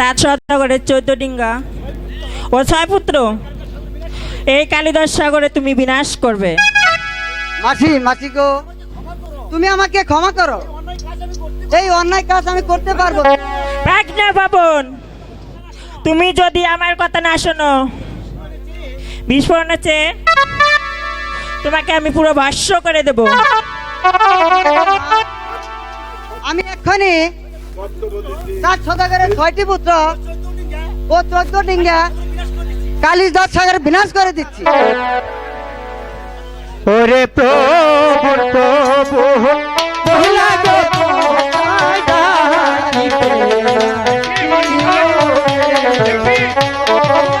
চার সদাগরের চোদ্দ ডিঙ্গা ও ছয় পুত্র? এই কালিদাস সাগরে তুমি বিনাশ করবে। মাসি মাসি গো তুমি আমাকে ক্ষমা করো। এই অন্যায় কাজ আমি করতে পারব না। না পবন তুমি যদি আমার কথা না শোনো বিস্ফোরণ আছে তোমাকে আমি পুরো ভাষ্য করে দেব। আমি এক্ষুনি চারশো টাকার ছয়টি পুত্র ও চোদ্দ ডিঙ্গা কালিশ দশ সাগর বিনাশ করে দিচ্ছি ওরে প্রভু প্রভু Thank you.